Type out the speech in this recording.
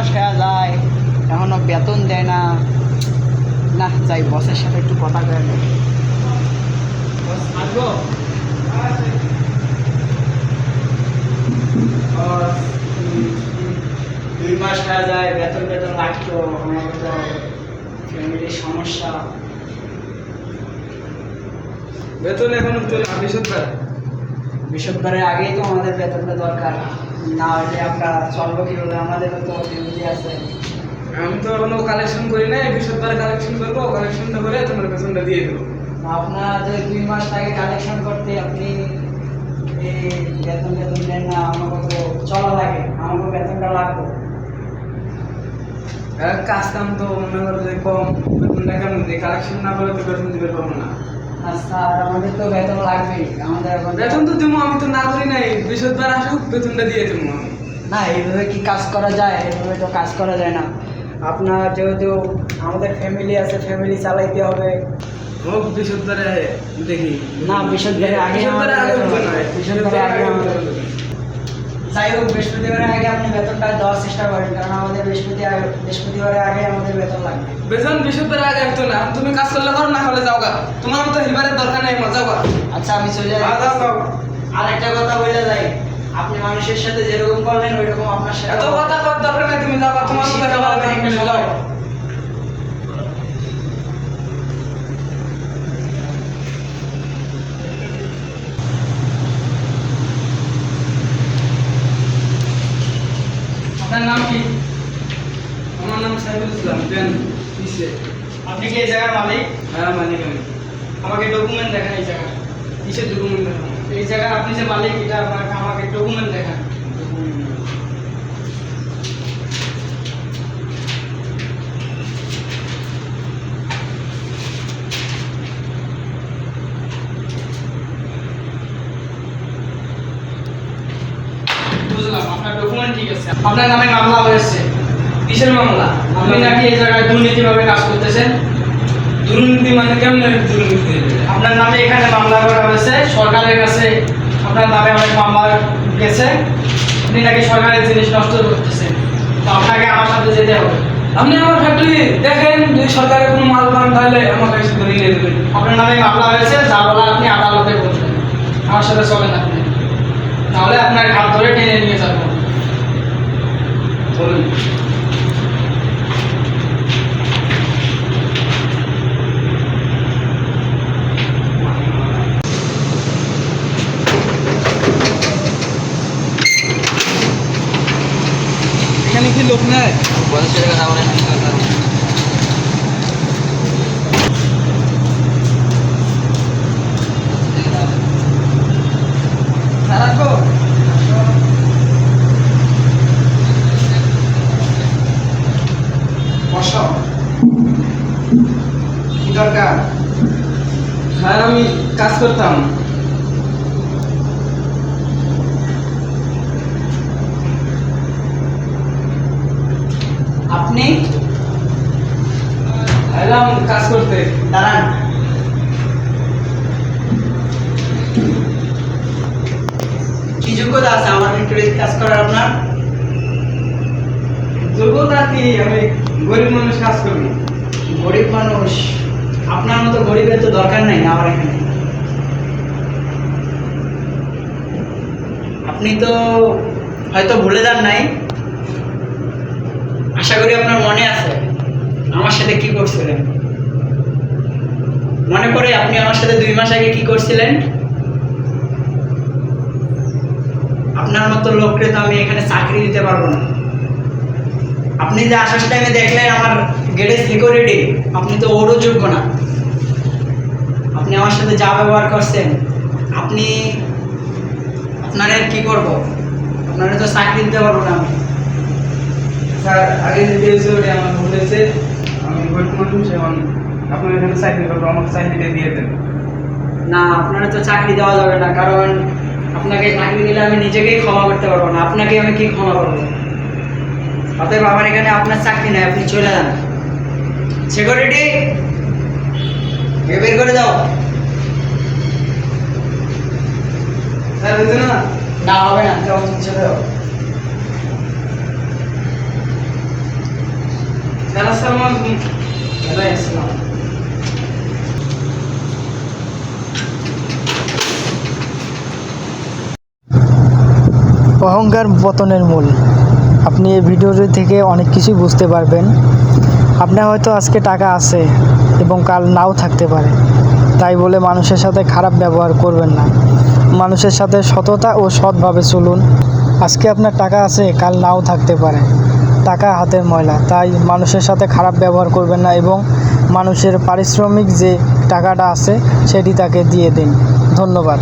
মাস খেয়া যায় এখনও বেতন দেয় না। না, যাই, বসের সাথে একটু কথা কয়ে নেই দুই মাস হয়ে যায়, বেতন বেতন লাগতো আমার তো ফ্যামিলির সমস্যা। বেতন এখন তো ভীষণ বৃহস্পতিবারের আগেই তো আমাদের বেতনটা দরকার। না হলে আমরা চলবো কীভাবে? আমাদেরও তো ফ্যামিলি আছে। আমি তো এখনও কালেকশন করি নাই বৃহস্পতিবার কালেকশন করব কালেকশনটা করে তোমার বেতনটা দিয়ে দেবো। আপনার যে দুই মাস আগে কালেকশন করতে আপনি এই বেতন বেতন দেন না আমাকে তো চলা লাগে আমাকে বেতনটা লাগবে। কাজ কাম তো মনে করো যে কম বেতনটা কেমন? দিই কালেকশন না করে তো বেতন দিতে পারব না। স্যার আমাদের তো বেতন লাগবেই। আমাদের এখন বেতন তো দেবো আমি তো না করি নাই। বৃহস্পতিবার আসুক বেতনটা দিয়ে দেবো আমি। না এইভাবে কি কাজ করা যায়? এইভাবে তো কাজ করা যায় না। আপনার যেহেতু আমাদের ফ্যামিলি আছে ফ্যামিলি চালাইতে হবে। হোক বৃহস্পতিবারে দেখি। না, বৃহস্পতিবারে আগে বৃহস্পতিবারে আগে আমাদের যাই হোক বৃহস্পতিবারের আগে আপনি বেতনটা দেওয়ার চেষ্টা করেন কারণ আমাদের বৃহস্পতি বৃহস্পতিবারের আগে আমাদের বেতন লাগবে। বেতন বৃহস্পতিবার আগে আসতো না তুমি কাজ করলে করো না হলে যাও গা। তোমার মতো হিবারের দরকার নেই মজা করো। আচ্ছা আমি চলে যাই। যাও, যাও, যাও। আর একটা কথা বলে যাই। আপনি মানুষের সাথে যেরকম করলেন ওইরকম আপনার সাথে এত কথা কর দরকার নেই তুমি গা, তোমার মতো হিবারের দরকার নেই, যাও। আপনার নাম কি আমার নাম সাইফুল ইসলাম দেন কিসে আপনি কি এই জায়গার মালিক হ্যাঁ মালিক আমি। আমাকে ডকুমেন্ট দেখান এই জায়গায়। কিসের ডকুমেন্ট দেখাবো এই জায়গায় আপনি যে মালিক, এটা আপনাকে আমাকে ডকুমেন্ট দেখান। আপনার নামে মামলা হয়েছে। কিসের মামলা? আপনি নাকি এই জায়গায় দুর্নীতিভাবে কাজ করতেছেন? দুর্নীতি মানে কেমন দুর্নীতি? আপনার নামে এখানে মামলা করা হয়েছে সরকারের কাছে আপনার নামে অনেক মামলা গেছে। আপনি নাকি সরকারের জিনিস নষ্ট করতেছেন। তো আপনাকে আমার সাথে যেতে হবে। আপনি আমার ফ্যাক্টরি দেখেন যদি সরকারের কোনো মাল পান তাহলে আমার কাছে ধরে নিয়ে দেবেন। আপনার নামে মামলা হয়েছে যা বলা আপনি আদালতে বলবেন আমার সাথে চলেন আপনি। তাহলে আপনার হাত ধরে টেনে নিয়ে যাব। বলুন এখানে কি লোক নেয়। দরকার? হ্যাঁ আমি কাজ করতাম। আপনি? এলাম কাজ করতে। দাঁড়ান। কি যোগ্যতা আছে আমার ফ্যাক্টরি কাজ করার আপনার? যোগ্যতা কি? আমি গরিব মানুষ কাজ করি। গরিব মানুষ। আপনার মতো গরিবের তো দরকার নাই আমার এখানে। আপনি তো হয়তো ভুলে যান নাই। আশা করি আপনার মনে আছে, আমার সাথে কি করছিলেন? মনে করে আপনি আমার সাথে দুই মাস আগে কি করছিলেন? আপনার মতো লোককে তো আমি এখানে চাকরি দিতে পারব না। আপনি যে আসার টাইমে দেখলেন আমার গেটের সিকিউরিটি আপনি তো ওরও যোগ্য না। আপনি আমার সাথে যা ব্যবহার করছেন, আপনি আপনার কি করব? আপনারা তো চাকরি দিতে পারব না আমি। স্যার আগে যে ওটা আমার ভুল হয়েছে আমি গরিব মানুষ এখন আপনার এখানে চাকরি করব আমাকে চাকরিটা দিয়ে দেন না আপনারা তো চাকরি দেওয়া যাবে না কারণ আপনাকে চাকরি দিলে আমি নিজেকেই ক্ষমা করতে পারব না আপনাকে আমি কি ক্ষমা করব? অতএব আমার এখানে আপনার চাকরি নেই আপনি চলে যান। সিকিউরিটি বের করে দাও? স্যার না? না হবে না। চলে যাও। যারা অহংকার পতনের মূল। আপনি এই ভিডিওটি থেকে অনেক কিছুই বুঝতে পারবেন। আপনার হয়তো আজকে টাকা আছে এবং কাল নাও থাকতে পারে। তাই বলে মানুষের সাথে খারাপ ব্যবহার করবেন না। মানুষের সাথে সততা ও সৎভাবে চলুন। আজকে আপনার টাকা আছে, কাল নাও থাকতে পারে। টাকা হাতের ময়লা। তাই মানুষের সাথে খারাপ ব্যবহার করবেন না এবং মানুষের পারিশ্রমিক যে টাকাটা আছে, সেটি তাকে দিয়ে দিন। ধন্যবাদ।